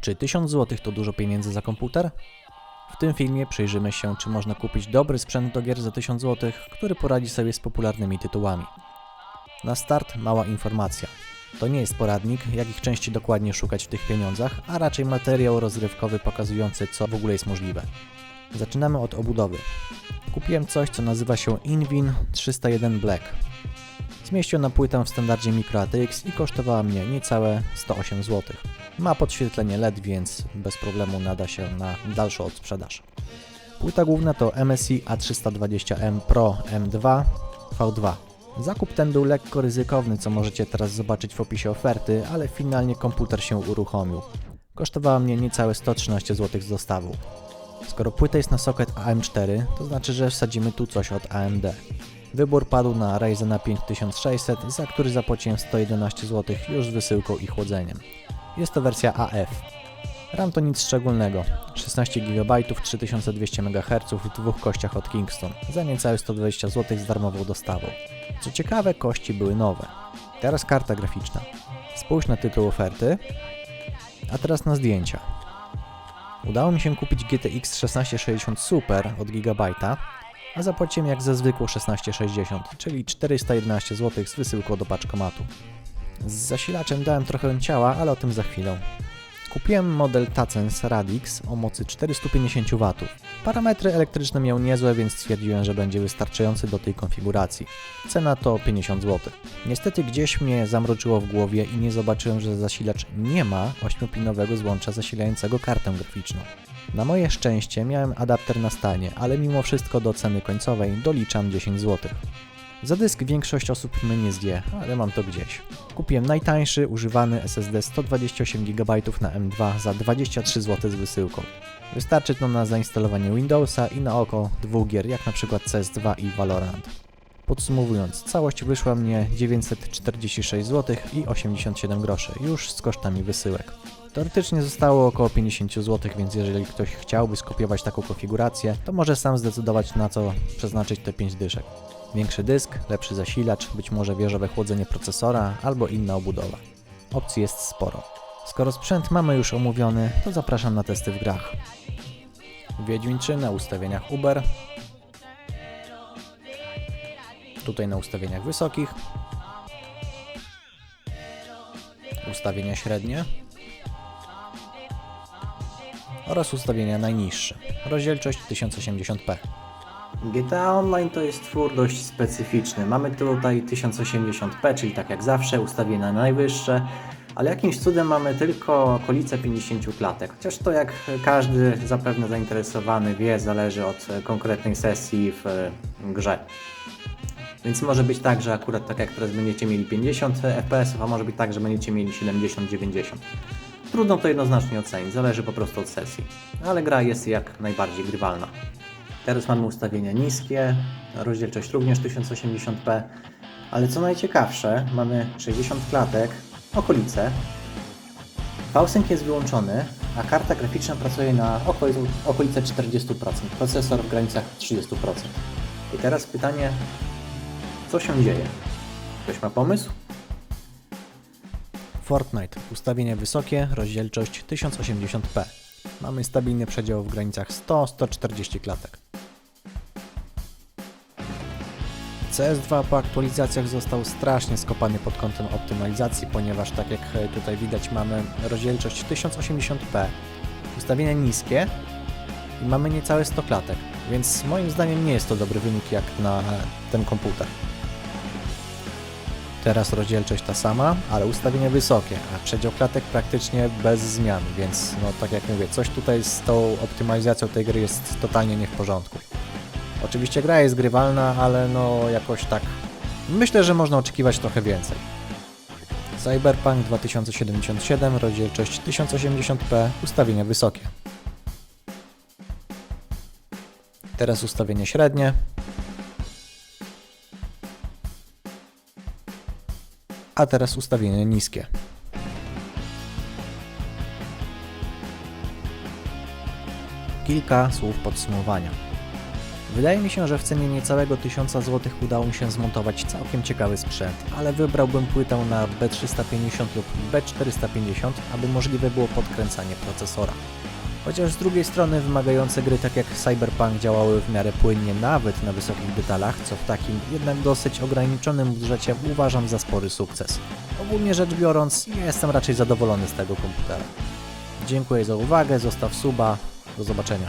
Czy 1000 zł to dużo pieniędzy za komputer? W tym filmie przyjrzymy się, czy można kupić dobry sprzęt do gier za 1000 zł, który poradzi sobie z popularnymi tytułami. Na start mała informacja. To nie jest poradnik, jakich części dokładnie szukać w tych pieniądzach, a raczej materiał rozrywkowy pokazujący, co w ogóle jest możliwe. Zaczynamy od obudowy. Kupiłem coś, co nazywa się Invin 301 Black. Zmieściona płytę w standardzie Micro ATX i kosztowała mnie niecałe 108 zł. Ma podświetlenie LED, więc bez problemu nada się na dalszą odsprzedaż. Płyta główna to MSI A320M Pro M2 V2. Zakup ten był lekko ryzykowny, co możecie teraz zobaczyć w opisie oferty, ale finalnie komputer się uruchomił. Kosztowała mnie niecałe 113 zł z dostawą. Skoro płyta jest na socket AM4, to znaczy, że wsadzimy tu coś od AMD. Wybór padł na Ryzena 5600, za który zapłaciłem 111 zł już z wysyłką i chłodzeniem. Jest to wersja AF. RAM to nic szczególnego. 16 GB 3200 MHz w dwóch kościach od Kingston za niecałe 120 zł z darmową dostawą. Co ciekawe, kości były nowe. Teraz karta graficzna. Spójrz na tytuł oferty, a teraz na zdjęcia. Udało mi się kupić GTX 1660 Super od Gigabyte'a, a zapłaciłem jak za zwykłą 1660, czyli 411 zł z wysyłką do paczkomatu. Z zasilaczem dałem trochę ciała, ale o tym za chwilę. Kupiłem model Tacens Radix o mocy 450 W. Parametry elektryczne miał niezłe, więc stwierdziłem, że będzie wystarczający do tej konfiguracji. Cena to 50 zł. Niestety gdzieś mnie zamroczyło w głowie i nie zobaczyłem, że zasilacz nie ma 8-pinowego złącza zasilającego kartę graficzną. Na moje szczęście miałem adapter na stanie, ale mimo wszystko do ceny końcowej doliczam 10 zł. Za dysk większość osób mnie nie zje, ale mam to gdzieś. Kupiłem najtańszy, używany SSD 128 GB na M2 za 23 zł z wysyłką. Wystarczy to na zainstalowanie Windowsa i na oko dwóch gier, jak na przykład CS2 i Valorant. Podsumowując, całość wyszła mnie 946 zł i 87 groszy, już z kosztami wysyłek. Teoretycznie zostało około 50 zł, więc jeżeli ktoś chciałby skopiować taką konfigurację, to może sam zdecydować na co przeznaczyć te 5 dyszek. Większy dysk, lepszy zasilacz, być może wieżowe chłodzenie procesora albo inna obudowa. Opcji jest sporo. Skoro sprzęt mamy już omówiony, to zapraszam na testy w grach. Wiedźmin 3 na ustawieniach Uber. Tutaj na ustawieniach wysokich. Ustawienia średnie. Oraz ustawienia najniższe. Rozdzielczość 1080p. GTA Online to jest twór dość specyficzny. Mamy tutaj 1080p, czyli tak jak zawsze, ustawienia najwyższe, ale jakimś cudem mamy tylko okolice 50 klatek. Chociaż to jak każdy zapewne zainteresowany wie, zależy od konkretnej sesji w e, grze. Więc może być tak, że akurat tak jak teraz będziecie mieli 50 fps, a może być tak, że będziecie mieli 70-90. Trudno to jednoznacznie ocenić, zależy po prostu od sesji. Ale gra jest jak najbardziej grywalna. Teraz mamy ustawienia niskie, rozdzielczość również 1080p, ale co najciekawsze, mamy 60 klatek, okolice. VSync jest wyłączony, a karta graficzna pracuje na okolice 40%, procesor w granicach 30%. I teraz pytanie, co się dzieje? Ktoś ma pomysł? Fortnite. Ustawienia wysokie, rozdzielczość 1080p. Mamy stabilny przedział w granicach 100-140 klatek. CS2 po aktualizacjach został strasznie skopany pod kątem optymalizacji, ponieważ tak jak tutaj widać mamy rozdzielczość 1080p, ustawienia niskie i mamy niecałe 100 klatek, więc moim zdaniem nie jest to dobry wynik jak na ten komputer. Teraz rozdzielczość ta sama, ale ustawienia wysokie, a przedział klatek praktycznie bez zmian, więc no tak jak mówię, coś tutaj z tą optymalizacją tej gry jest totalnie nie w porządku. Oczywiście gra jest grywalna, ale no jakoś tak myślę, że można oczekiwać trochę więcej. Cyberpunk 2077, rozdzielczość 1080p, ustawienia wysokie. Teraz ustawienie średnie, a teraz ustawienie niskie. Kilka słów podsumowania. Wydaje mi się, że w cenie niecałego 1000 zł udało mi się zmontować całkiem ciekawy sprzęt, ale wybrałbym płytę na B350 lub B450, aby możliwe było podkręcanie procesora. Chociaż z drugiej strony wymagające gry tak jak Cyberpunk działały w miarę płynnie nawet na wysokich detalach, co w takim jednak dosyć ograniczonym budżecie uważam za spory sukces. Ogólnie rzecz biorąc, jestem raczej zadowolony z tego komputera. Dziękuję za uwagę, zostaw suba, do zobaczenia.